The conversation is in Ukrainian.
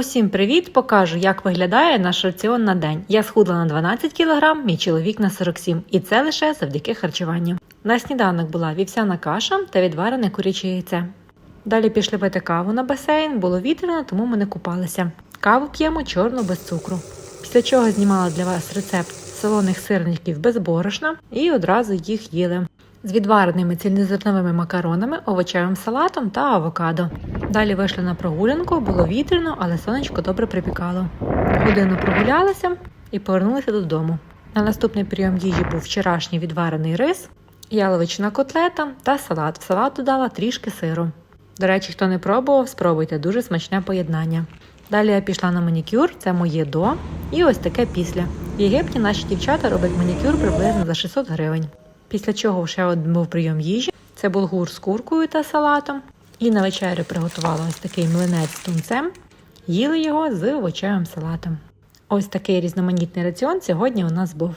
Усім привіт! Покажу, як виглядає наш раціон на день. Я схудла на 12 кг, мій чоловік на 47 і це лише завдяки харчуванню. На сніданок була вівсяна каша та відварене куряче яйце. Далі пішли пити каву на басейн, було вітряно, тому ми не купалися. Каву п'ємо чорну без цукру. Після чого знімала для вас рецепт солоних сирників без борошна і одразу їх їли. З відвареними цільнозерновими макаронами, овочевим салатом та авокадо. Далі вийшли на прогулянку, було вітряно, але сонечко добре припікало. Годину прогулялися і повернулися додому. На наступний прийом їжі був вчорашній відварений рис, яловична котлета та салат. В салат додала трішки сиру. До речі, хто не пробував, спробуйте дуже смачне поєднання. Далі я пішла на манікюр, це моє до, і ось таке після. В Єгипті наші дівчата роблять манікюр приблизно за 600 гривень. Після чого ще один був прийом їжі. Це булгур з куркою та салатом. І на вечерю приготувала ось такий млинець з тунцем. Їли його з овочевим салатом. Ось такий різноманітний раціон сьогодні у нас був.